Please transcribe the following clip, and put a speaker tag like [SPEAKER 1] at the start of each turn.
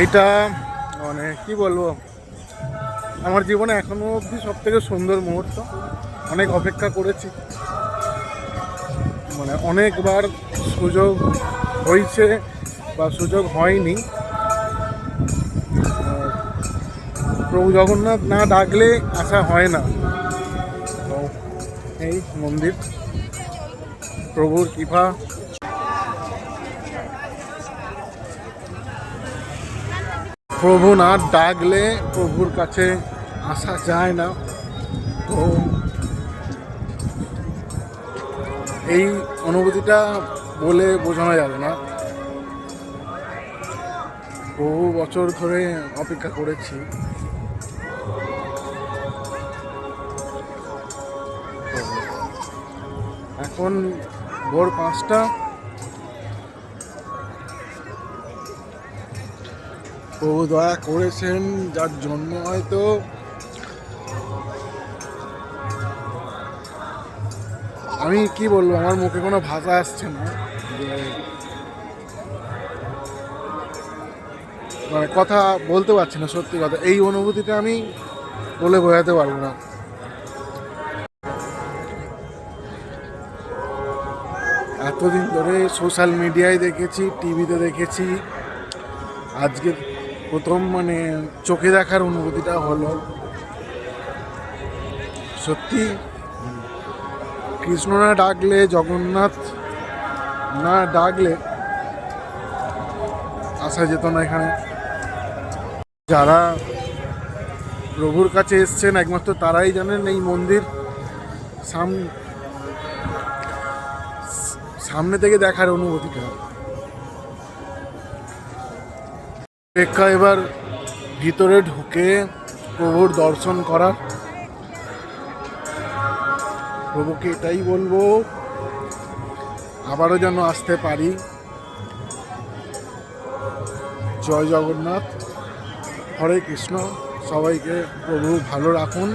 [SPEAKER 1] এইটা মানে কি বলব? আমার জীবনে এখনও অবধি সব থেকে সুন্দর মুহূর্ত। অনেক অপেক্ষা করেছি। মানে অনেকবার সুযোগ হয়েছে বা সুযোগ হয়নি। প্রভু জগন্নাথ না ডাকলে আসা হয় না। এই মন্দির। প্রভুর কৃপা। প্রভু না ডাকলে প্রভুর কাছে আসা যায় না। তো এই অনুভূতিটা বলে বোঝানো যাবে না। বহু বছর ধরে অপেক্ষা করেছি। এখন ভোর পাঁচটা। প্রভু দয়া করেছেন, যার জন্য হয়তো আমি কি বলব, আমার মুখে কোনো ভাষা আসছে না। মানে কথা বলতে পারছি না, সত্যি কথা। এই অনুভূতিটা আমি বলে বোঝাতে পারব না। এতদিন ধরে সোশ্যাল মিডিয়ায় দেখেছি টিভিতে দেখেছি। আজকে প্রথম মানে চোখে দেখার অনুভূতিটা হলো। সত্যি, কৃষ্ণ না ডাকলে, জগন্নাথ না ডাকলে আসা যেত না এখানে। যারা প্রভুর কাছে এসছেন, একমাত্র তারাই জানেন এই মন্দির। সাম সামনে থেকে দেখার অনুভূতিটা। অপেক্ষা এবার ভিতরে ঢুকে প্রভুর দর্শন করার। প্রভুকে এটাই বলব, আবারও যেন আসতে পারি। জয় জগন্নাথ। হরে কৃষ্ণ। সবাইকে প্রভু ভালো রাখুন।